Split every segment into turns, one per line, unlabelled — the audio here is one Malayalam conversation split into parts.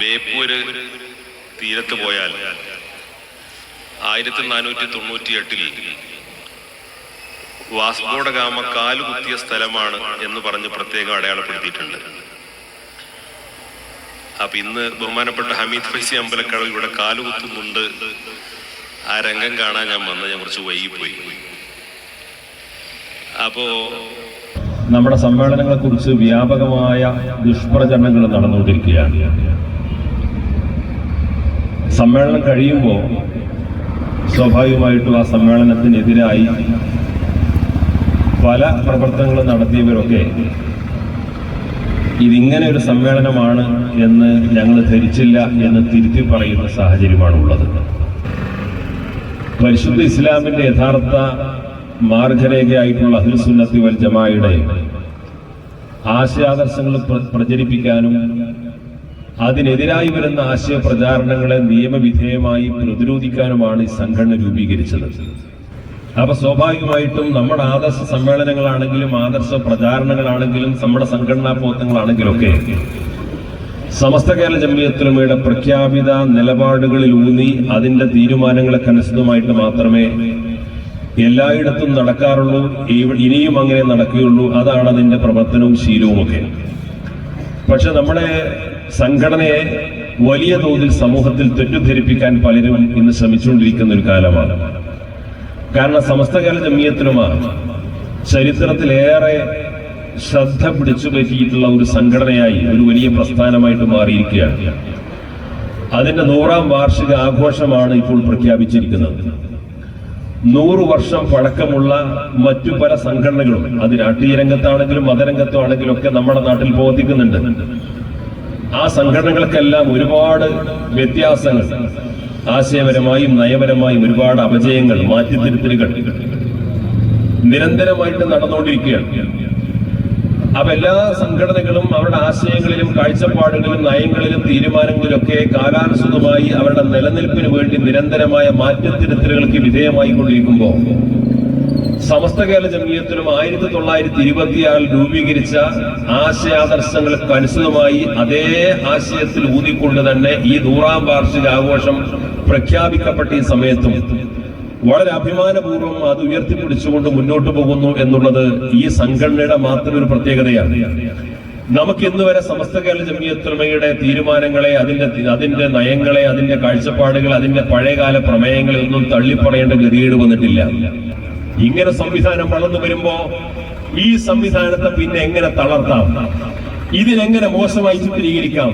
ബേപ്പൂര് തീരത്ത് പോയാൽ ആയിരത്തി നാനൂറ്റി തൊണ്ണൂറ്റി എട്ടിൽ വാസ്കോഡ ഗാമ കാലുകുത്തിയ സ്ഥലമാണ് എന്ന് പറഞ്ഞ് പ്രത്യേകം അടയാളപ്പെടുത്തിയിട്ടുണ്ട്. അപ്പൊ ഇന്ന് ബഹുമാനപ്പെട്ട ഹമീദ് ഫൈസി അമ്പലക്കടവ് ഇവിടെ കാലുകുത്തുന്നുണ്ട്. ആ രംഗം കാണാൻ ഞാൻ വന്ന് ഞാൻ കുറച്ച് വൈകിപ്പോയി. അപ്പോ
നമ്മുടെ സമ്മേളനങ്ങളെ കുറിച്ച് വ്യാപകമായ ദുഷ്പ്രചരണങ്ങൾ നടന്നുകൊണ്ടിരിക്കുകയാണ്. സമ്മേളനം കഴിയുമ്പോൾ സ്വാഭാവികമായിട്ടും ആ സമ്മേളനത്തിനെതിരായി പല പ്രവർത്തനങ്ങളും നടത്തിയവരൊക്കെ ഇതിങ്ങനെ ഒരു സമ്മേളനമാണ് എന്ന് ഞങ്ങൾ ധരിച്ചില്ല എന്ന് തിരുത്തി പറയുന്ന സാഹചര്യമാണ് ഉള്ളത് പരിശുദ്ധ ഇസ്ലാമിന്റെ യഥാർത്ഥ മാർഗരേഖയായിട്ടുള്ള അഹ്ലുസുന്നത്തി വൽ ജമായുടെ ആശയാദർശങ്ങൾ പ്ര- പ്രചരിപ്പിക്കാനും അതിനെതിരായി വരുന്ന ആശയ പ്രചാരണങ്ങളെ നിയമവിധേയമായി പ്രതിരോധിക്കാനുമാണ് ഈ സംഘടന രൂപീകരിച്ചത്. അപ്പൊ സ്വാഭാവികമായിട്ടും നമ്മുടെ ആദർശ സമ്മേളനങ്ങളാണെങ്കിലും ആദർശ പ്രചാരണങ്ങളാണെങ്കിലും നമ്മുടെ സംഘടനാ പ്രവർത്തനങ്ങളാണെങ്കിലും ഒക്കെ സമസ്ത കേരള ജമ്മിയത്തുലമയുടെ പ്രഖ്യാപിത നിലപാടുകളിൽ ഊന്നി അതിന്റെ തീരുമാനങ്ങളൊക്കെ അനുസൃതമായിട്ട് മാത്രമേ എല്ലായിടത്തും നടക്കാറുള്ളൂ ഇനിയും അങ്ങനെ നടക്കുകയുള്ളൂ. അതാണ് അതിന്റെ പ്രവർത്തനവും ശീലവും ഒക്കെ പക്ഷെ നമ്മുടെ സംഘടനയെ വലിയ തോതിൽ സമൂഹത്തിൽ തെറ്റിദ്ധരിപ്പിക്കാൻ പലരും ഇന്ന് ശ്രമിച്ചുകൊണ്ടിരിക്കുന്ന ഒരു കാലമാണ്. കാരണം സമസ്ത കേരള ജമിയത്തിലുമാണ് ചരിത്രത്തിലേറെ ശ്രദ്ധ പിടിച്ചു പറ്റിയിട്ടുള്ള ഒരു സംഘടനയായി ഒരു വലിയ പ്രസ്ഥാനമായിട്ട് മാറിയിരിക്കുകയാണ്. അതിന്റെ നൂറാം വാർഷിക ആഘോഷമാണ് ഇപ്പോൾ പ്രഖ്യാപിച്ചിരിക്കുന്നത്. നൂറു വർഷം പഴക്കമുള്ള മറ്റു പല സംഘടനകളും അത് രാഷ്ട്രീയ രംഗത്താണെങ്കിലും മതരംഗത്താണെങ്കിലും ഒക്കെ നമ്മുടെ നാട്ടിൽ ബോധിക്കുന്നുണ്ട്. ആ സംഘടനകൾക്കെല്ലാം ഒരുപാട് വ്യത്യാസങ്ങൾ. ആശയപരമായും നയപരമായും ഒരുപാട് അപജയങ്ങൾ മാറ്റിത്തിരുത്തലുകൾ നിരന്തരമായിട്ട് നടന്നുകൊണ്ടിരിക്കുകയാണ്. അപ്പൊ എല്ലാ സംഘടനകളും അവരുടെ ആശയങ്ങളിലും കാഴ്ചപ്പാടുകളിലും നയങ്ങളിലും തീരുമാനങ്ങളിലൊക്കെ കാലാനുസൃതമായി അവരുടെ നിലനിൽപ്പിന് വേണ്ടി നിരന്തരമായ മാറ്റത്തിരുത്തലുകൾക്ക് വിധേയമായി കൊണ്ടിരിക്കുമ്പോൾ സമസ്ത കേരള ജമീയത്തിലും ആയിരത്തി തൊള്ളായിരത്തി ഇരുപത്തിയാറിൽ രൂപീകരിച്ച ആശയാദർശങ്ങൾക്ക് അനുസൃതമായി അതേ ആശയത്തിൽ ഊന്നിക്കൊണ്ട് തന്നെ ഈ നൂറാം വാർഷിക ആഘോഷം പ്രഖ്യാപിക്കപ്പെട്ട ഈ സമയത്തും വളരെ അഭിമാനപൂർവം അത് ഉയർത്തിപ്പിടിച്ചുകൊണ്ട് മുന്നോട്ട് പോകുന്നു എന്നുള്ളത് ഈ സംഘടനയുടെ മാത്രം ഒരു പ്രത്യേകതയാണ്. നമുക്ക് ഇന്ന് വരെ സമസ്ത കേരള ജമിയത്തുലമയുടെ തീരുമാനങ്ങളെ അതിന്റെ അതിന്റെ നയങ്ങളെ അതിന്റെ കാഴ്ചപ്പാടുകൾ അതിന്റെ പഴയകാല പ്രമേയങ്ങളെ ഒന്നും തള്ളിപ്പറയേണ്ട ഗതികേട് വന്നിട്ടില്ല. ഇങ്ങനെ സംവിധാനം വളർന്നു വരുമ്പോ ഈ സംവിധാനത്തെ പിന്നെ എങ്ങനെ തളർത്താം? ഇതിനെങ്ങനെ മോശമായി ചിത്രീകരിക്കാം?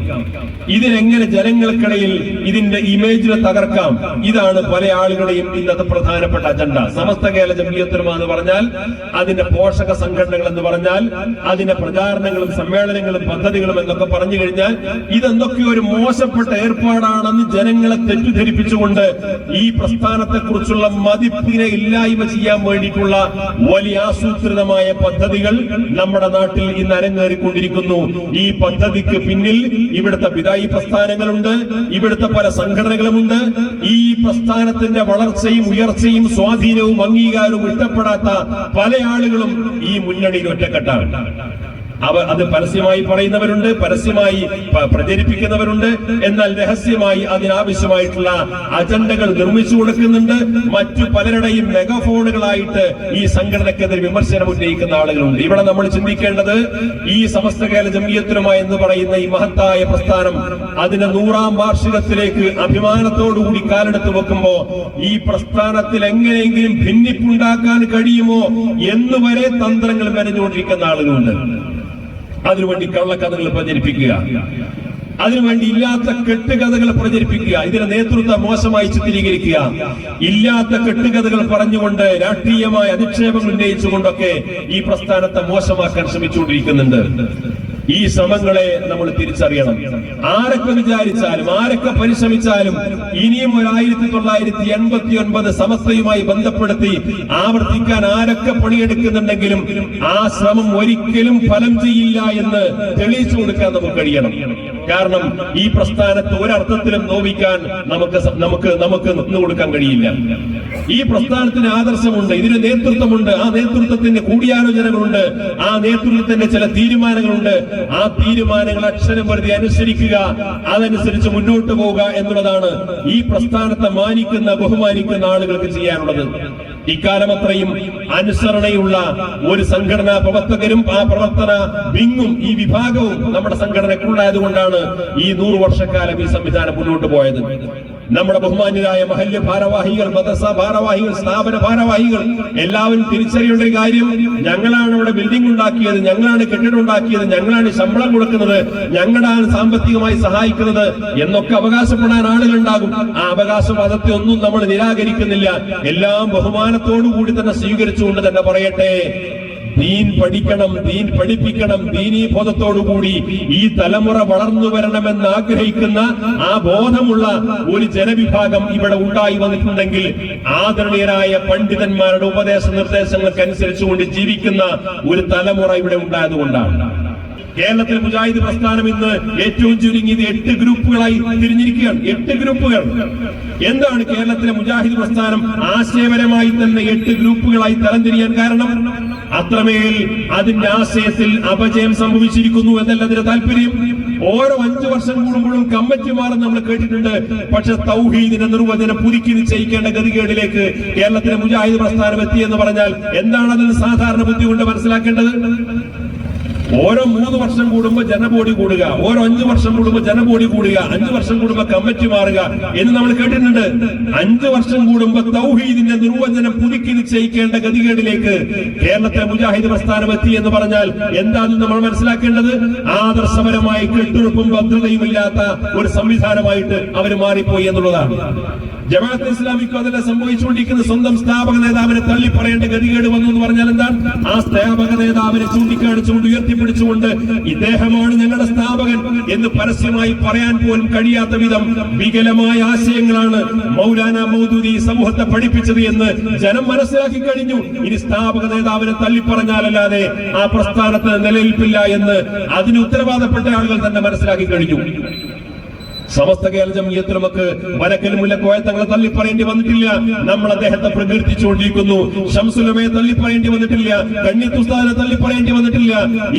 ഇതിനെങ്ങനെ ജനങ്ങൾക്കിടയിൽ ഇതിന്റെ ഇമേജിനെ തകർക്കാം? ഇതാണ് പല ആളുകളുടെയും ഇന്നത്തെ പ്രധാനപ്പെട്ട അജണ്ട. സമസ്ത കേരള ജമീയത്തുലമ എന്ന് പറഞ്ഞാൽ അതിന്റെ പോഷക സംഘടനകൾ എന്ന് പറഞ്ഞാൽ അതിന്റെ പ്രചാരണങ്ങളും സമ്മേളനങ്ങളും പദ്ധതികളും എന്നൊക്കെ പറഞ്ഞു കഴിഞ്ഞാൽ ഇതെന്തൊക്കെ ഒരു മോശപ്പെട്ട ഏർപ്പാടാണെന്ന് ജനങ്ങളെ തെറ്റിദ്ധരിപ്പിച്ചുകൊണ്ട് ഈ പ്രസ്ഥാനത്തെ കുറിച്ചുള്ള മതിപ്പിനെ ഇല്ലായ്മ ചെയ്യാൻ വേണ്ടിയിട്ടുള്ള വലിയ ആസൂത്രിതമായ പദ്ധതികൾ നമ്മുടെ നാട്ടിൽ ഇന്ന് അരങ്ങേറിക്കൊണ്ടിരിക്കുന്നു. ഈ പദ്ധതിക്ക് പിന്നിൽ ഇവിടുത്തെ പിതായി പ്രസ്ഥാനങ്ങളുണ്ട് ഇവിടുത്തെ പല സംഘടനകളുമുണ്ട്. ഈ പ്രസ്ഥാനത്തിന്റെ വളർച്ചയും ഉയർച്ചയും സ്വാധീനവും അംഗീകാരവും ഇഷ്ടപ്പെടാത്ത പല ആളുകളും ഈ മുന്നണിയിൽ ഒറ്റക്കെട്ടാണ്. അവ അത് പരസ്യമായി പറയുന്നവരുണ്ട് പരസ്യമായി പ്രചരിപ്പിക്കുന്നവരുണ്ട്. എന്നാൽ രഹസ്യമായി അതിനാവശ്യമായിട്ടുള്ള അജണ്ടകൾ നിർമ്മിച്ചു കൊടുക്കുന്നുണ്ട്. മറ്റു പലരുടെയും മെഗാഫോണുകളായിട്ട് ഈ സംഘടനക്കെതിരെ വിമർശനം ഉന്നയിക്കുന്ന ആളുകളുണ്ട്. ഇവിടെ നമ്മൾ ചിന്തിക്കേണ്ടത് ഈ സമസ്ത കേരള ജമീയത്തുലമ എന്ന് പറയുന്ന ഈ മഹത്തായ പ്രസ്ഥാനം അതിന്റെ നൂറാം വാർഷികത്തിലേക്ക് അഭിമാനത്തോടുകൂടി കാലെടുത്ത് വെക്കുമ്പോ ഈ പ്രസ്ഥാനത്തിൽ എങ്ങനെയെങ്കിലും ഭിന്നിപ്പുണ്ടാക്കാൻ കഴിയുമോ എന്നുവരെ തന്ത്രങ്ങൾ മെനഞ്ഞുകൊണ്ടിരിക്കുന്ന ആളുകളുണ്ട്. അതിനുവേണ്ടി കള്ളക്കഥകൾ പ്രചരിപ്പിക്കുക. അതിനുവേണ്ടി ഇല്ലാത്ത കെട്ടുകഥകൾ പ്രചരിപ്പിക്കുക. ഇതിന്റെ നേതൃത്വം മോശമായി ചിത്രീകരിക്കുക. ഇല്ലാത്ത കെട്ടുകഥകൾ പറഞ്ഞുകൊണ്ട് രാഷ്ട്രീയമായ അധിക്ഷേപങ്ങൾ ഉന്നയിച്ചുകൊണ്ടൊക്കെ ഈ പ്രസ്ഥാനത്തെ മോശമാക്കാൻ ശ്രമിച്ചുകൊണ്ടിരിക്കുന്നുണ്ട്. ഈ ശ്രമങ്ങളെ നമ്മൾ തിരിച്ചറിയണം. ആരൊക്കെ വിചാരിച്ചാലും ആരൊക്കെ പരിശ്രമിച്ചാലും ഇനിയും ഒരു ആയിരത്തി തൊള്ളായിരത്തി എൺപത്തി ഒൻപത് സമസ്തയുമായി ബന്ധപ്പെടുത്തി ആവർത്തിക്കാൻ ആരൊക്കെ പണിയെടുക്കുന്നുണ്ടെങ്കിലും ആ ശ്രമം ഒരിക്കലും ഫലം ചെയ്യില്ല എന്ന് തെളിയിച്ചു കൊടുക്കാൻ നമുക്ക് കഴിയണം. കാരണം ഈ പ്രസ്ഥാനത്തെ ഒരർത്ഥത്തിലും നോവിക്കാൻ നമുക്ക് നമുക്ക് നമുക്ക് നിന്നു കൊടുക്കാൻ കഴിയില്ല. ഈ പ്രസ്ഥാനത്തിന് ആദർശമുണ്ട് ഇതിന് നേതൃത്വമുണ്ട് ആ നേതൃത്വത്തിന്റെ കൂടിയാലോചനകളുണ്ട് ആ നേതൃത്വത്തിന്റെ ചില തീരുമാനങ്ങളുണ്ട്. ആ തീരുമാനങ്ങൾ അക്ഷരം പ്രതി അനുസരിക്കുക അതനുസരിച്ച് മുന്നോട്ട് പോവുക എന്നുള്ളതാണ് ഈ പ്രസ്ഥാനത്തെ മാനിക്കുന്ന ബഹുമാനിക്കുന്ന ആളുകൾക്ക് ചെയ്യാനുള്ളത്. ഇക്കാലം അത്രയും അനുസരണയുള്ള ഒരു സംഘടനാ പ്രവർത്തകരും ആ പ്രവർത്തന വിങ്ങും ഈ വിഭാഗവും നമ്മുടെ സംഘടനക്കുണ്ടായതുകൊണ്ടാണ് ഈ നൂറ് വർഷക്കാലം ഈ സംവിധാനം മുന്നോട്ട് പോയത്. നമ്മുടെ ബഹുമാന്യരായ മഹല്യ ഭാരവാഹികൾ മദ്രസ ഭാരവാഹികൾ സ്ഥാപന ഭാരവാഹികൾ എല്ലാവരും തിരിച്ചറിയേണ്ട ഒരു കാര്യം ഞങ്ങളാണ് ഇവിടെ ബിൽഡിംഗ് ഉണ്ടാക്കിയത് ഞങ്ങളാണ് കെട്ടിടം ഉണ്ടാക്കിയത് ഞങ്ങളാണ് ശമ്പളം കൊടുക്കുന്നത് ഞങ്ങളാണ് സാമ്പത്തികമായി സഹായിക്കുന്നത് എന്നൊക്കെ അവകാശപ്പെടാൻ ആളുകൾ ഉണ്ടാകും ആ അവകാശവാദത്തെ ഒന്നും നമ്മൾ നിരാകരിക്കുന്നില്ല. എല്ലാം ബഹുമാനത്തോടു കൂടി തന്നെ സ്വീകരിച്ചുകൊണ്ട് തന്നെ പറയട്ടെ. ദീൻ പഠിക്കണം ദീൻ പഠിപ്പിക്കണം ദീനീ ബോധത്തോടുകൂടി ഈ തലമുറ വളർന്നു വരണമെന്ന് ആഗ്രഹിക്കുന്ന ആ ബോധമുള്ള ഒരു ജനവിഭാഗം ഇവിടെ ഉണ്ടായി വന്നിട്ടുണ്ടെങ്കിൽ ആദരണീയരായ പണ്ഡിതന്മാരുടെ ഉപദേശ നിർദ്ദേശങ്ങൾക്ക് അനുസരിച്ചുകൊണ്ട് ജീവിക്കുന്ന ഒരു തലമുറ ഇവിടെ ഉണ്ടായതുകൊണ്ടാണ് കേരളത്തിലെ മുജാഹിദ് പ്രസ്ഥാനം ഇന്ന് ഏറ്റവും ചുരുങ്ങിയത് എട്ട് ഗ്രൂപ്പുകളായി തിരിഞ്ഞിരിക്കുകയാണ്. എട്ട് ഗ്രൂപ്പുകൾ. എന്താണ് കേരളത്തിലെ മുജാഹിദ് പ്രസ്ഥാനം ആശയപരമായി തന്നെ എട്ട് ഗ്രൂപ്പുകളായി തരംതിരിയാൻ കാരണം? അത്രമേൽ അതിന്റെ ആശയത്തിൽ അപജയം സംഭവിച്ചിരിക്കുന്നു എന്നല്ല അതിന്റെ താല്പര്യം. ഓരോ അഞ്ചു വർഷം കൂടുമ്പോഴും കമ്മിറ്റിമാർ നമ്മൾ കേട്ടിട്ടുണ്ട്. പക്ഷെ തൗഹീദിന്റെ നിർവചനം പുതുക്കി നിശ്ചയിക്കേണ്ട ഗതികേടിലേക്ക് കേരളത്തിലെ മുജാഹിദ് പ്രസ്ഥാനം എത്തി എന്ന് പറഞ്ഞാൽ എന്താണ് അതിന് സാധാരണ ബുദ്ധി കൊണ്ട് മനസ്സിലാക്കേണ്ടത്? ഓരോ മൂന്ന് വർഷം കൂടുമ്പോൾ ജനബോഡി കൂടുക. ഓരോ അഞ്ചു വർഷം കൂടുമ്പോൾ ജനബോഡി കൂടുക. അഞ്ചു വർഷം കൂടുമ്പോൾ കമ്മിറ്റി മാറുക എന്ന് നമ്മൾ കേട്ടിട്ടുണ്ട്. അഞ്ചു വർഷം കൂടുമ്പോൾ തൗഹീദിന്റെ നിർവചനം പുതുക്കി നിശ്ചയിക്കേണ്ട ഗതികേടിലേക്ക് കേരളത്തെ മുജാഹിദ് പ്രസ്ഥാനം എത്തി എന്ന് പറഞ്ഞാൽ എന്താണെന്ന് നമ്മൾ മനസ്സിലാക്കേണ്ടത്? ആദർശപരമായി കെട്ടുറപ്പും ഭദ്രതയും ഇല്ലാത്ത ഒരു സംവിധാനമായിട്ട് അവർ മാറിപ്പോയി എന്നുള്ളതാണ്. ജമാഅത്ത് ഇസ്ലാമിക്കും അതിനെ സംഭവിച്ചുകൊണ്ടിരിക്കുന്ന സ്വന്തം സ്ഥാപക നേതാവിനെ തള്ളി പറയേണ്ട ഗതികേട് വന്നു എന്ന് പറഞ്ഞാൽ എന്താണ്? ആ സ്ഥാപക നേതാവിനെ ചൂണ്ടിക്കാണിച്ചുകൊണ്ട് ഉയർത്തിപ്പിടിച്ചുകൊണ്ട് ഇദ്ദേഹമാണ് ഞങ്ങളുടെ സ്ഥാപകൻ എന്ന് പരസ്യമായി പറയാൻ പോലും കഴിയാത്ത വിധം വികലമായ ആശയങ്ങളാണ് മൗലാന മൗദൂദി സമൂഹത്തെ പഠിപ്പിച്ചത് എന്ന് ജനം മനസ്സിലാക്കി കഴിഞ്ഞു. ഇനി സ്ഥാപക നേതാവിനെ തള്ളിപ്പറഞ്ഞാലല്ലാതെ ആ പ്രസ്ഥാനത്തിന് നിലനിൽപ്പില്ല എന്ന് അതിന് ഉത്തരവാദപ്പെട്ട ആളുകൾ തന്നെ മനസ്സിലാക്കി കഴിഞ്ഞു. സമസ്ത കേരള ജമീയത്തിൽ നമുക്ക് വരക്കൽ മുല്ലക്കോയ തങ്ങളെ തള്ളിപ്പറയേണ്ടി വന്നിട്ടില്ല. നമ്മൾ അദ്ദേഹത്തെ പ്രകീർത്തിച്ചുകൊണ്ടിരിക്കുന്നു. ഷംസുലമയെ തള്ളി പറയേണ്ടി വന്നിട്ടില്ല. കണ്ണിത്തുസ്താനെ തള്ളി പറയേണ്ടി വന്നിട്ടില്ല.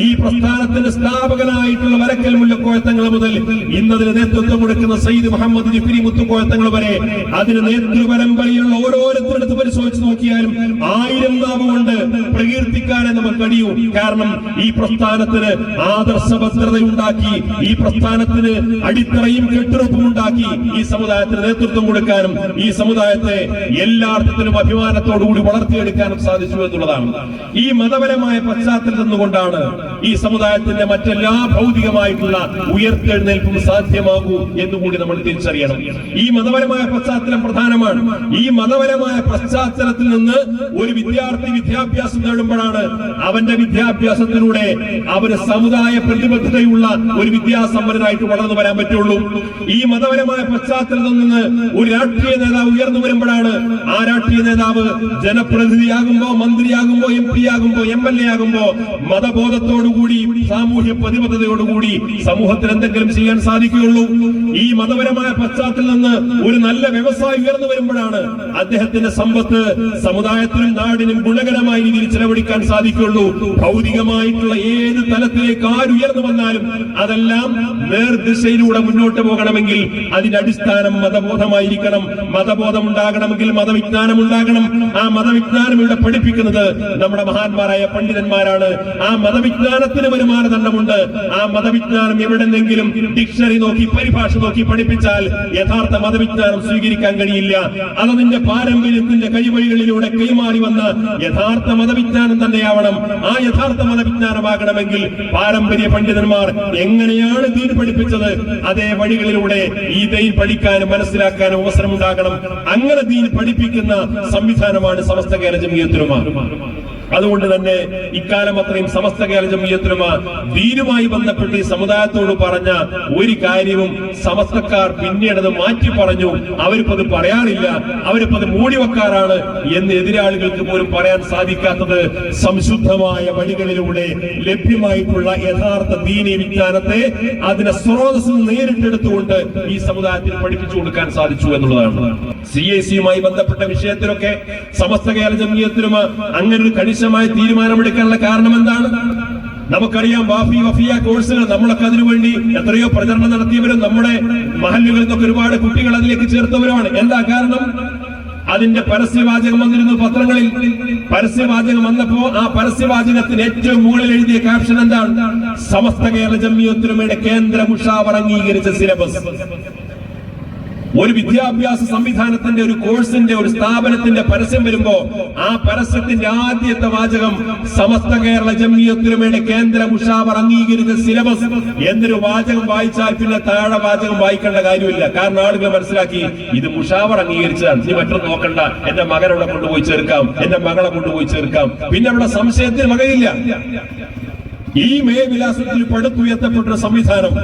ഈ പ്രസ്ഥാനത്തിന്റെ സ്ഥാപകനായിട്ടുള്ള വരക്കൽ മുല്ലക്കോയ തങ്ങൾ മുതൽ ഇന്നതിന് നേതൃത്വം കൊടുക്കുന്ന സയ്യിദ് മുഹമ്മദ് ജിഫിരി മുത്തുക്കോയ തങ്ങൾ വരെ അതിന് നേതൃപരമ്പരയിലുള്ള ഓരോരുത്തരെടുത്ത് പരിശോധിച്ച് നോക്കിയാലും ആയിരം നാമം കൊണ്ട് പ്രകീർത്തിക്കാനെ നമുക്ക് കഴിയൂ. കാരണം ഈ പ്രസ്ഥാനത്തിന് ആദർശ ഭദ്രതയുണ്ടാക്കി ഈ പ്രസ്ഥാനത്തിന് അടിത്തറയും കെട്ടുറപ്പും ഉണ്ടാക്കി ഈ സമുദായത്തിന് നേതൃത്വം കൊടുക്കാനും ഈ സമുദായത്തെ എല്ലാ അർത്ഥത്തിലും അഭിമാനത്തോടുകൂടി വളർത്തിയെടുക്കാനും സാധിച്ചു എന്നുള്ളതാണ്. ഈ മതപരമായ പശ്ചാത്തലത്തിൽ നിന്നുകൊണ്ടാണ് ഈ സമുദായത്തിന്റെ മറ്റെല്ലാ ഭൗതികമായിട്ടുള്ള ഉയർത്തെഴുന്നേൽപ്പും സാധ്യമാകൂ എന്നുകൂടി നമ്മൾ തിരിച്ചറിയണം. ഈ മതപരമായ പശ്ചാത്തലം പ്രധാനമാണ്. ഈ മതപരമായ പശ്ചാത്തലത്തിൽ നിന്ന് ഒരു വിദ്യാർത്ഥി വിദ്യാഭ്യാസം നേടുമ്പോഴാണ് അവന്റെ വിദ്യാഭ്യാസത്തിലൂടെ അവന് സമുദായ പ്രതിബദ്ധതയുള്ള ഒരു വിദ്യാസമ്പന്നനായിട്ട് വളർന്നു വരാൻ പറ്റുള്ളൂ. ഈ മതപരമായ പശ്ചാത്തലത്തിൽ നിന്ന് ഒരു രാഷ്ട്രീയ നേതാവ് ഉയർന്നു വരുമ്പോഴാണ് ആ രാഷ്ട്രീയ നേതാവ് ജനപ്രതിനിധിയാകുമ്പോ മന്ത്രിയാകുമ്പോ എം പി ആകുമ്പോ എം എൽ എ ആകുമ്പോ മതബോധത്തോടുകൂടി സാമൂഹ്യ പ്രതിബദ്ധതയോടുകൂടി സമൂഹത്തിന് എന്തെങ്കിലും ചെയ്യാൻ സാധിക്കുകയുള്ളൂ. ഈ മതപരമായ പശ്ചാത്തലത്തിൽ നിന്ന് ഒരു നല്ല വ്യവസായി ഉയർന്നു വരുമ്പോഴാണ് അദ്ദേഹത്തിന്റെ സമ്പത്ത് സമുദായത്തിനും നാടിനും ഗുണകരമായ രീതിയിൽ ചെലവഴിക്കാൻ സാധിക്കുകയുള്ളൂ. ഭൗതികമായിട്ടുള്ള ഏത് തലത്തിലേക്ക് ആരുയർന്നു വന്നാലും അതെല്ലാം നേർദിശയിലൂടെ മുന്നോട്ട് പോകണമെങ്കിൽ അതിന്റെ അടിസ്ഥാനം മതബോധമായിരിക്കണം. മതബോധം ഉണ്ടാകണമെങ്കിൽ മതവിജ്ഞാനം ഉണ്ടാകണം ആ മതവിജ്ഞാനം ഇവിടെ പഠിപ്പിക്കുന്നത് നമ്മുടെ മഹാന്മാരായ പണ്ഡിതന്മാരാണ്. ആ മതവിജ്ഞാനത്തിന് ഒരു മാനദണ്ഡമുണ്ട്. ആ മതവിജ്ഞാനം എവിടെന്നെങ്കിലും ഡിക്ഷണറി നോക്കി പരിഭാഷ നോക്കി പഠിപ്പിച്ചാൽ യഥാർത്ഥ മതവിജ്ഞാനം സ്വീകരിക്കാൻ കഴിയില്ല. അത് നിന്റെ പാരമ്പര്യത്തിന്റെ കൈവഴികളിലൂടെ കൈമാറി വന്ന യഥാർത്ഥ മതവിജ്ഞാനം തന്നെയാവണം. ആ യഥാർത്ഥ മതവിജ്ഞാനമാകണമെങ്കിൽ പാരമ്പര്യ പണ്ഡിതന്മാർ എങ്ങനെയാണ് തീരുപഠിപ്പിച്ചത് പഠിപ്പിച്ചത്? അതേ വഴികളിലൂടെ ഈ ദീൻ പഠിക്കാനും മനസ്സിലാക്കാനും അവസരമുണ്ടാകണം. അങ്ങനെ ദീൻ പഠിപ്പിക്കുന്ന സംവിധാനമാണ് സമസ്ത കേരള ജമീയത്തിനുമാ അതുകൊണ്ട് തന്നെ ഇക്കാലം അത്രയും സമസ്ത കേരള ജമീയത്തിലുമ ദീനുമായി ബന്ധപ്പെട്ട് ഈ സമുദായത്തോട് പറഞ്ഞ ഒരു കാര്യവും സമസ്തക്കാർ പിന്നീട് അത് മാറ്റി പറഞ്ഞു. അവരിപ്പത് പറയാറില്ല. അവരിപ്പത് അത് മൂടി വെക്കാറാണ് എന്ന് എതിരാളികൾക്ക് പോലും പറയാൻ സാധിക്കാത്തത് സംശുദ്ധമായ വഴികളിലൂടെ ലഭ്യമായിട്ടുള്ള യഥാർത്ഥ ദീനി വിജ്ഞാനത്തെ അതിനെ സ്രോതസ്സിൽ നേരിട്ടെടുത്തുകൊണ്ട് ഈ സമുദായത്തിൽ പഠിപ്പിച്ചു കൊടുക്കാൻ സാധിച്ചു എന്നുള്ളതാണ്. സി എ സിയുമായി ബന്ധപ്പെട്ട വിഷയത്തിലൊക്കെ സമസ്ത കേരള ജമീയത്തിലും അങ്ങനെ ഒരു കണിശമായ തീരുമാനമെടുക്കാനുള്ള കാരണം എന്താണ് നമുക്കറിയാം വാഫി വഫിയ കോഴ്സുകൾ നമ്മളൊക്കെ അതിനുവേണ്ടി എത്രയോ പ്രചരണം നടത്തിയവരും നമ്മുടെ മഹല്ലുകളിൽ നിന്നൊക്കെ ഒരുപാട് കുട്ടികൾ അതിലേക്ക് ചേർത്തവരുമാണ്. എന്താ കാരണം? അതിന്റെ പരസ്യവാചകം വന്നിരുന്നു പത്രങ്ങളിൽ. പരസ്യവാചകം വന്നപ്പോ ആ പരസ്യവാചകത്തിന് ഏറ്റവും മുകളിൽ എഴുതിയ ക്യാപ്ഷൻ എന്താണ്? സമസ്ത കേരള ജമ്മിയത്തിനുമയുടെ കേന്ദ്ര മുഷാവർ അംഗീകരിച്ച സിലബസ് ഒരു വിദ്യാഭ്യാസ സംവിധാനത്തിന്റെ ഒരു കോഴ്സിന്റെ ഒരു സ്ഥാപനത്തിന്റെ പരസ്യം വരുമ്പോ ആ പരസ്യത്തിന്റെ ആദ്യത്തെ വാചകം സമസ്ത കേരള ജമ്മിയത്തിലുമയുടെ കേന്ദ്ര മുഷാവർ അംഗീകരിച്ച സിലബസ് എന്നൊരു വാചകം വായിച്ചാൽ പിന്നെ താഴെ വാചകം വായിക്കേണ്ട കാര്യമില്ല. കാരണം ആളുകൾ മനസ്സിലാക്കി ഇത് മുഷാവർ അംഗീകരിച്ചതാണ്. നീ മറ്റൊന്നും നോക്കണ്ട. എന്റെ മകനവിടെ കൊണ്ടുപോയി ചേർക്കാം. എന്റെ മകളെ കൊണ്ടുപോയി ചേർക്കാം. പിന്നെ അവിടെ സംശയത്തിന് വകയില്ല. ഈ മേവിലാസത്തിൽ പടുത്തുയർത്തപ്പെട്ട സംവിധാനം.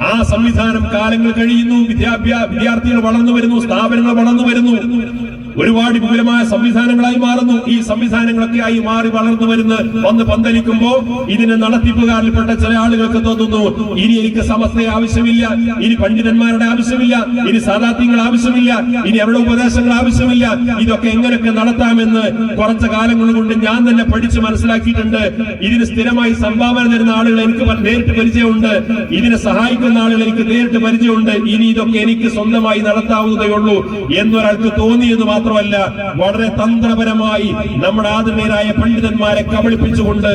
ആ സംവിധാനം കാലങ്ങൾ കഴിയുന്നു. വിദ്യാഭ്യാസ വിദ്യാർത്ഥികൾ വളർന്നു വരുന്നു സ്ഥാപനങ്ങൾ വളർന്നു വരുന്നു. ഒരുപാട് വിപുലമായ സംവിധാനങ്ങളായി മാറുന്നു. ഈ സംവിധാനങ്ങളൊക്കെ ആയി മാറി വളർന്നു വരുന്ന വന്ന് പന്തലിക്കുമ്പോ ഇതിനെ നടത്തിപ്പുകാരിൽപ്പെട്ട ചില ആളുകൾക്ക് തോന്നുന്നു ഇനി എനിക്ക് സമസ്തയെ ആവശ്യമില്ല ഇനി പണ്ഡിതന്മാരുടെ ആവശ്യമില്ല ഇനി സാധാത്യങ്ങൾ ആവശ്യമില്ല ഇനി അവരുടെ ഉപദേശങ്ങൾ ആവശ്യമില്ല. ഇതൊക്കെ എങ്ങനെയൊക്കെ നടത്താമെന്ന് കുറച്ച കാലങ്ങൾ കൊണ്ട് ഞാൻ തന്നെ പഠിച്ച് മനസ്സിലാക്കിയിട്ടുണ്ട്. ഇതിന് സ്ഥിരമായി സംഭാവന തരുന്ന ആളുകൾ എനിക്ക് നേരിട്ട് പരിചയമുണ്ട്. ഇതിനെ സഹായിക്കുന്ന ആളുകൾ എനിക്ക് നേരിട്ട് പരിചയമുണ്ട്. ഇനി ഇതൊക്കെ എനിക്ക് സ്വന്തമായി നടത്താവുന്നതേ ഉള്ളൂ എന്നൊരാൾക്ക് തോന്നിയത് മാത്രമല്ല വളരെ തന്ത്രപരമായി നമ്മുടെ ആദരണീയരായ പണ്ഡിതന്മാരെ കബളിപ്പിച്ചുകൊണ്ട്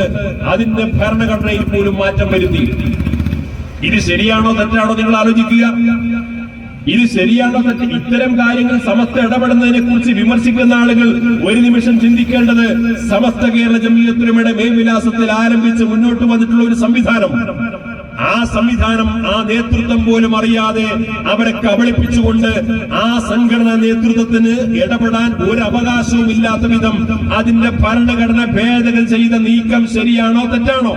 അതിന്റെ ഭരണഘടനയിൽ പോലും മാറ്റം വരുത്തി. ഇത് ശരിയാണോ തെറ്റാണോ നിങ്ങൾ ആലോചിക്കുക. ഇത് ശരിയാണോ തെറ്റ് ഇത്തരം കാര്യങ്ങൾ സമസ്ത ഇടപെടുന്നതിനെ കുറിച്ച് വിമർശിക്കുന്ന ആളുകൾ ഒരു നിമിഷം ചിന്തിക്കേണ്ടത് സമസ്ത കേരള ജമീയത്തിനുമയുടെ മേൽവിലാസത്തിൽ ആരംഭിച്ച് മുന്നോട്ട് വന്നിട്ടുള്ള ഒരു സംവിധാനം. ആ സംവിധാനം ആ നേതൃത്വം പോലും അറിയാതെ അവരെ കബളിപ്പിച്ചുകൊണ്ട് ആ സംഘടനാ നേതൃത്വത്തിന് ഇടപെടാൻ ഒരു അവകാശവും ഇല്ലാത്ത വിധം അതിന്റെ ഭരണഘടന ഭേദഗതി ചെയ്ത നീക്കം ശരിയാണോ തെറ്റാണോ?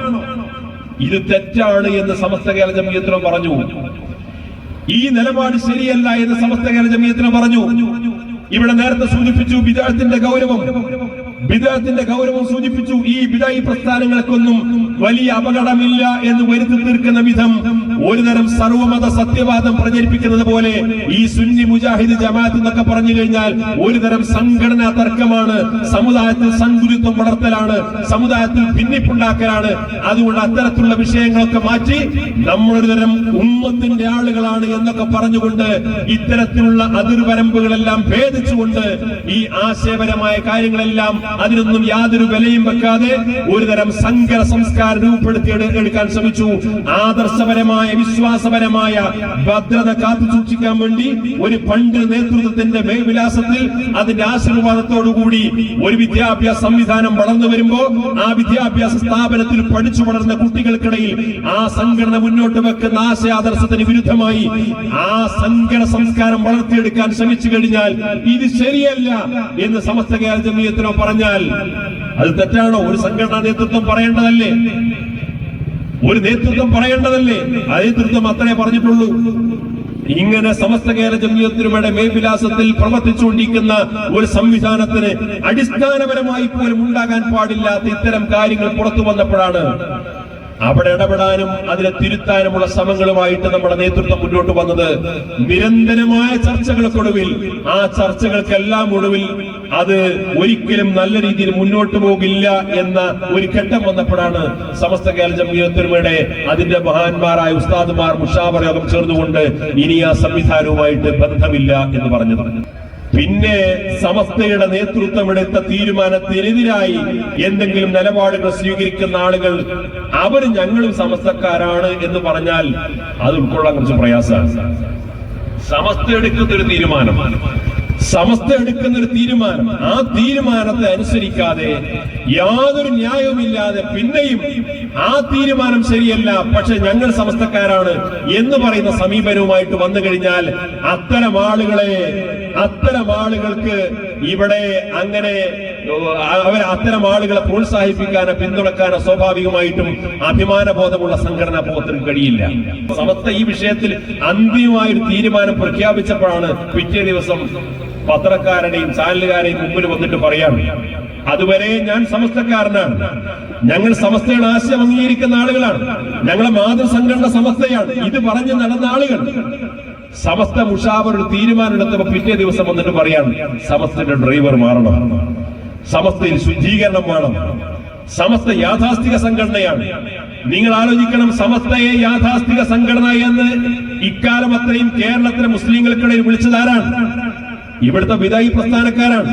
ഇത് തെറ്റാണ് എന്ന് സമസ്ത കേരള ജമീയത്തിനും പറഞ്ഞു. ഈ നിലപാട് ശരിയല്ല എന്ന് സമസ്ത കേരള ജമീയത്തിനും പറഞ്ഞു. ഇവിടെ നേരത്തെ സൂചിപ്പിച്ചു വിദേഹത്തിന്റെ ഗൗരവം. ബിദാത്തിന്റെ ഗൗരവം സൂചിപ്പിച്ചു. ഈ ബിദായി പ്രസ്ഥാനങ്ങൾക്കൊന്നും വലിയ അപകടമില്ല എന്ന് വരുത്തി തീർക്കുന്ന വിധം ഒരുതരം സർവമത സത്യവാദം പ്രചരിപ്പിക്കുന്നത് പോലെ ഈ സുന്നി മുജാഹിദ് ജമാഅത്ത് എന്നൊക്കെ പറഞ്ഞു കഴിഞ്ഞാൽ ഒരുതരം സംഘടനാ തർക്കമാണ്. സമുദായത്തിൽ സന്തുലിത്വം വളർത്തലാണ്. സമുദായത്തിൽ ഭിന്നിപ്പുണ്ടാക്കലാണ്. അതുകൊണ്ട് അത്തരത്തിലുള്ള വിഷയങ്ങളൊക്കെ മാറ്റി നമ്മളൊരു തരം ഉമ്മത്തിന്റെ ആളുകളാണ് എന്നൊക്കെ പറഞ്ഞുകൊണ്ട് ഇത്തരത്തിലുള്ള അതിർവരമ്പുകളെല്ലാം ഭേദിച്ചുകൊണ്ട് ഈ ആശയപരമായ കാര്യങ്ങളെല്ലാം അതിനൊന്നും യാതൊരു വിലയും വെക്കാതെ ഒരുതരം സങ്കര സംസ്കാരം രൂപപ്പെടുത്തി എടുക്കാൻ ശ്രമിച്ചു. ആദർശപരമായ വിശ്വാസപരമായ ഭദ്രത കാത്തു സൂക്ഷിക്കാൻ വേണ്ടി ഒരു പണ്ട് നേതൃത്വത്തിന്റെ മേൽവിലാസത്തിൽ അതിന്റെ ആശീർവാദത്തോടുകൂടി ഒരു വിദ്യാഭ്യാസ സംവിധാനം വളർന്നു വരുമ്പോ ആ വിദ്യാഭ്യാസ സ്ഥാപനത്തിൽ പഠിച്ചു വളർന്ന കുട്ടികൾക്കിടയിൽ ആ സംഘടന മുന്നോട്ട് വെക്കുന്ന ആശയാദർശത്തിന് വിരുദ്ധമായി ആ സംഘടന സംസ്കാരം വളർത്തിയെടുക്കാൻ ശ്രമിച്ചു കഴിഞ്ഞാൽ ഇത് ശരിയല്ല എന്ന് സമസ്ത കേരള ജമീയത്തിനോ പറഞ്ഞാൽ അത് തെറ്റാണോ? ഒരു സംഘടനാ നേതൃത്വം പറയേണ്ടതല്ലേ? ഒരു നേതൃത്വം പറയേണ്ടതല്ലേ? ആ നേതൃത്വം അത്രേ പറഞ്ഞിട്ടുള്ളൂ. ഇങ്ങനെ സമസ്ത കേരള ജമീയത്തിനുമയുടെ മേൽവിലാസത്തിൽ പ്രവർത്തിച്ചുകൊണ്ടിരിക്കുന്ന ഒരു സംവിധാനത്തിന് അടിസ്ഥാനപരമായി പോലും ഉണ്ടാകാൻ പാടില്ലാത്ത ഇത്തരം കാര്യങ്ങൾ പുറത്തു വന്നപ്പോഴാണ് അവിടെ ഇടപെടാനും അതിനെ തിരുത്താനുമുള്ള ശ്രമങ്ങളുമായിട്ട് നമ്മുടെ നേതൃത്വം മുന്നോട്ട് വന്നത്. നിരന്തരമായ ചർച്ചകൾക്കൊടുവിൽ ആ ചർച്ചകൾക്കെല്ലാം ഒടുവിൽ അത് ഒരിക്കലും നല്ല രീതിയിൽ മുന്നോട്ട് പോകില്ല എന്ന ഒരു ഘട്ടം വന്നപ്പോഴാണ് സമസ്ത കേരള ജമീയത്തൊരുമയുടെ അതിന്റെ മഹാന്മാരായ ഉസ്താദുമാർ മുഷാവർ യോഗം ചേർന്നുകൊണ്ട് ഇനി ആ സംവിധാനവുമായിട്ട് ബന്ധമില്ല എന്ന് പറഞ്ഞത്. പിന്നെ സമസ്തയുടെ നേതൃത്വം എടുത്ത തീരുമാനത്തിനെതിരായി എന്തെങ്കിലും നിലപാടുകൾ സ്വീകരിക്കുന്ന ആളുകൾ അവർ ഞങ്ങളും സമസ്തക്കാരാണ് എന്ന് പറഞ്ഞാൽ അത് ഉൾക്കൊള്ളാൻ കുറച്ച് പ്രയാസമാണ്. സമസ്ത എടുക്കുന്ന ഒരു തീരുമാനം. സമസ്ത എടുക്കുന്ന ഒരു തീരുമാനം. ആ തീരുമാനത്തെ അനുസരിക്കാതെ യാതൊരു ന്യായവുമില്ലാതെ പിന്നെയും ആ തീരുമാനം ശരിയല്ല. പക്ഷെ ഞങ്ങൾ സമസ്തക്കാരാണ് എന്ന് പറയുന്ന സമീപനവുമായിട്ട് വന്നു കഴിഞ്ഞാൽ അത്തരം ആളുകളെ അത്തരം ആളുകൾക്ക് ഇവിടെ അങ്ങനെ അവർ അത്തരം ആളുകളെ പ്രോത്സാഹിപ്പിക്കാനോ പിന്തുണക്കാനോ സ്വാഭാവികമായിട്ടും അഭിമാനബോധമുള്ള സംഘടനാ ബോധത്തിന് കഴിയില്ല. സമസ്ത ഈ വിഷയത്തിൽ അന്തിമമായ ഒരു തീരുമാനം പ്രഖ്യാപിച്ചപ്പോഴാണ് പിറ്റേ ദിവസം പത്രക്കാരുടെയും ചാനലുകാരെയും മുമ്പിൽ വന്നിട്ട് പറയാണ് അതുവരെ ഞാൻ സമസ്തക്കാരനാണ്. ഞങ്ങൾ സമസ്തയുടെ ആശയം അംഗീകരിക്കുന്ന ആളുകളാണ്. ഞങ്ങളെ മാതൃസംഘടന സമസ്തയാണ്. ഇത് പറഞ്ഞു നടന്ന ആളുകൾ. സമസ്ത മുഷാവർ ഒരു തീരുമാനം എടുത്തപ്പോ പിറ്റേ ദിവസം വന്നിട്ട് പറയാണ് സമസ്തയുടെ ഡ്രൈവർ മാറണം. സമസ്തയിൽ ശുദ്ധീകരണം വേണം. സമസ്ത യാഥാസ്ഥിക സംഘടനയാണ്. നിങ്ങൾ ആലോചിക്കണം സമസ്തയെ യാഥാസ്ഥിക സംഘടന എന്ന് ഇക്കാലം അത്രയും കേരളത്തിലെ മുസ്ലിങ്ങൾക്കിടയിൽ വിളിച്ചതാരാണ് ഇവിടുത്തെ വിദായി പ്രസ്ഥാനക്കാരാണ്.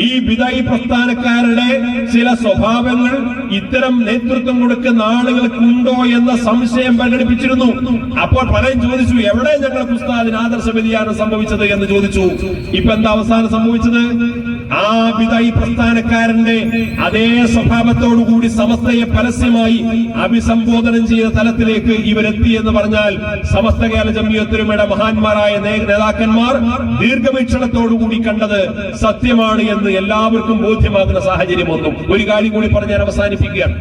ഈ വിദായി പ്രസ്ഥാനക്കാരുടെ ചില സ്വഭാവങ്ങൾ ഇത്തരം നേതൃത്വം കൊടുക്കുന്ന ആളുകൾക്കുണ്ടോ എന്ന സംശയം പ്രകടിപ്പിച്ചിരുന്നു. അപ്പോൾ പലരും ചോദിച്ചു എവിടെ ഞങ്ങളുടെ ഉസ്താദിന് ആദർശ വ്യതിയാനം സംഭവിച്ചത്? എന്ന് ചോദിച്ചു. ഇപ്പൊ എന്താ അവസാനം സംഭവിച്ചത്? ആ പിതായി പ്രസ്ഥാനക്കാരന്റെ അതേ സ്വഭാവത്തോടുകൂടി സമസ്തയെ പരസ്യമായി അഭിസംബോധന ചെയ്ത തലത്തിലേക്ക് ഇവരെത്തി എന്ന് പറഞ്ഞാൽ സമസ്ത കേരള ജമ്മിയത്തൊരുമയുടെ മഹാന്മാരായ നേതാക്കന്മാർ ദീർഘവീക്ഷണത്തോടുകൂടി കണ്ടത് സത്യമാണ് എന്ന് എല്ലാവർക്കും ബോധ്യമാകുന്ന സാഹചര്യം വന്നു. ഒരു കാര്യം കൂടി പറഞ്ഞ് ഞാൻ അവസാനിപ്പിക്കുകയാണ്.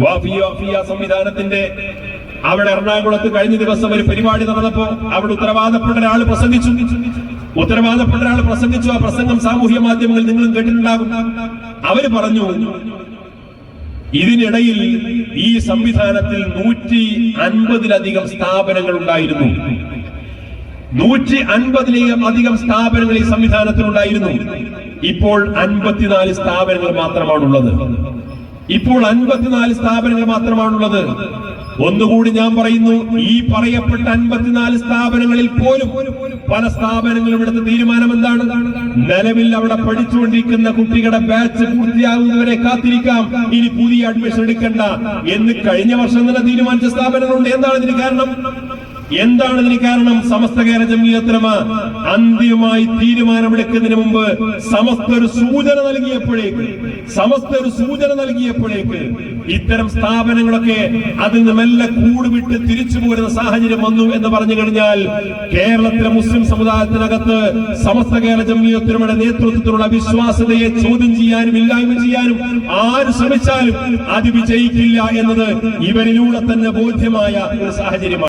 വാഫിയ വാഫിയ സംവിധാനത്തിന്റെ അവിടെ എറണാകുളത്ത് കഴിഞ്ഞ ദിവസം ഒരു പരിപാടി നടന്നപ്പോ അവിടെ ഉത്തരവാദപ്പെട്ട ഒരാൾ പ്രസംഗിച്ചു. ഉത്തരവാദപ്പെട്ട ഒരാൾ പ്രസംഗിച്ചു. ആ പ്രസംഗം സാമൂഹ്യ മാധ്യമങ്ങളിൽ നിങ്ങളും കേട്ടിട്ടുണ്ടാകും. അവർ പറഞ്ഞു ഇതിനിടയിൽ ഈ സംവിധാനത്തിൽ നൂറ്റി അൻപതിലധികം സ്ഥാപനങ്ങൾ ഉണ്ടായിരുന്നു നൂറ്റി അൻപതിലേയും അധികം സ്ഥാപനങ്ങൾ ഈ സംവിധാനത്തിൽ ഉണ്ടായിരുന്നു ഇപ്പോൾ അൻപത്തിനാല് സ്ഥാപനങ്ങൾ മാത്രമാണുള്ളത്. ഇപ്പോൾ അൻപത്തിനാല് സ്ഥാപനങ്ങൾ മാത്രമാണുള്ളത്. ഒന്നുകൂടി ഞാൻ പറയുന്നു ഈ പറയപ്പെട്ട അൻപത്തിനാല് സ്ഥാപനങ്ങളിൽ പോലും പല സ്ഥാപനങ്ങളും ഇവിടുത്തെ തീരുമാനം എന്താണ്? നിലവിൽ അവിടെ പഠിച്ചുകൊണ്ടിരിക്കുന്ന കുട്ടികളുടെ ബാച്ച് പൂർത്തിയാകുന്നവരെ കാത്തിരിക്കാം. ഇനി പുതിയ അഡ്മിഷൻ എടുക്കണ്ട എന്ന് കഴിഞ്ഞ വർഷം തന്നെ തീരുമാനിച്ച സ്ഥാപനങ്ങളുണ്ട്. എന്താണ് ഇതിന് കാരണം? എന്താണ് ഇതിന് കാരണം സമസ്ത കേരള ജമീയത്തിലമ അന്തിമമായി തീരുമാനമെടുക്കുന്നതിന് മുമ്പ് സമസ്ത ഒരു സൂചന നൽകിയപ്പോഴേക്ക് സമസ്ത ഒരു സൂചന നൽകിയപ്പോഴേക്ക് ഇത്തരം സ്ഥാപനങ്ങളൊക്കെ അതിൽ നിന്ന് മെല്ലെ കൂടുവിട്ട് തിരിച്ചു പോരുന്ന സാഹചര്യം വന്നു എന്ന് പറഞ്ഞു കഴിഞ്ഞാൽ കേരളത്തിലെ മുസ്ലിം സമുദായത്തിനകത്ത് സമസ്ത കേരള ജമീയത്തിനുമയുടെ നേതൃത്വത്തിലുള്ള വിശ്വാസതയെ ചോദ്യം ചെയ്യാനും ഇല്ലായ്മ ചെയ്യാനും ആര് ശ്രമിച്ചാലും അത് വിജയിക്കില്ല എന്നത് ഇവരിലൂടെ തന്നെ ബോധ്യമായ ഒരു സാഹചര്യമാണ്.